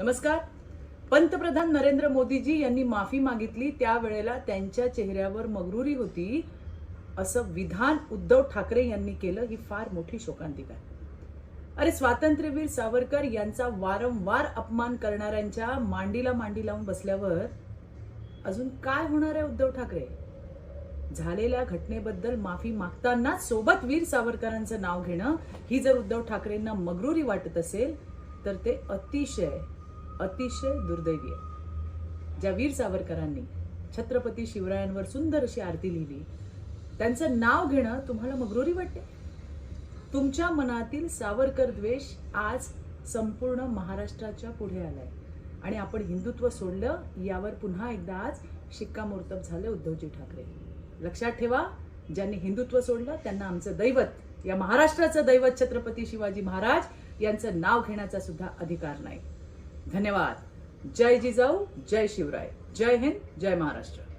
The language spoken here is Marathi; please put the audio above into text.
नमस्कार. पंतप्रधान नरेंद्र मोदीजी यांनी माफी मागितली त्यावेळेला त्यांच्या चेहऱ्यावर मगरुरी होती असं विधान उद्धव ठाकरे यांनी केलं ही फार मोठी शोकांतिका आहे. अरे स्वातंत्र्यवीर सावरकर यांचा वारंवार अपमान करणाऱ्यांच्या मांडीला मांडी लावून बसल्यावर अजून काय होणार आहे उद्धव ठाकरे? झालेल्या घटनेबद्दल माफी मागताना सोबत वीर सावरकरांचं नाव घेणं ही जर उद्धव ठाकरेंना मगरुरी वाटत असेल तर ते अतिशय अतिशय दुर्दैवी आहे. ज्या वीर सावरकरांनी छत्रपती शिवरायांवर सुंदर अशी आरती लिहिली त्यांचं नाव घेणं तुम्हाला मगरुरी वाटते? तुमच्या मनातील सावरकर द्वेष आज संपूर्ण महाराष्ट्राच्या पुढे आलाय. आणि आपण हिंदुत्व सोडलं यावर पुन्हा एकदा आज शिक्कामोर्तब झाले उद्धवजी ठाकरे. लक्षात ठेवा ज्यांनी हिंदुत्व सोडलं त्यांना आमचं दैवत या महाराष्ट्राचं दैवत छत्रपती शिवाजी महाराज यांचं नाव घेण्याचा सुद्धा अधिकार नाही. धन्यवाद. जय जिजाऊ जय शिवराय. जय हिंद जय महाराष्ट्र.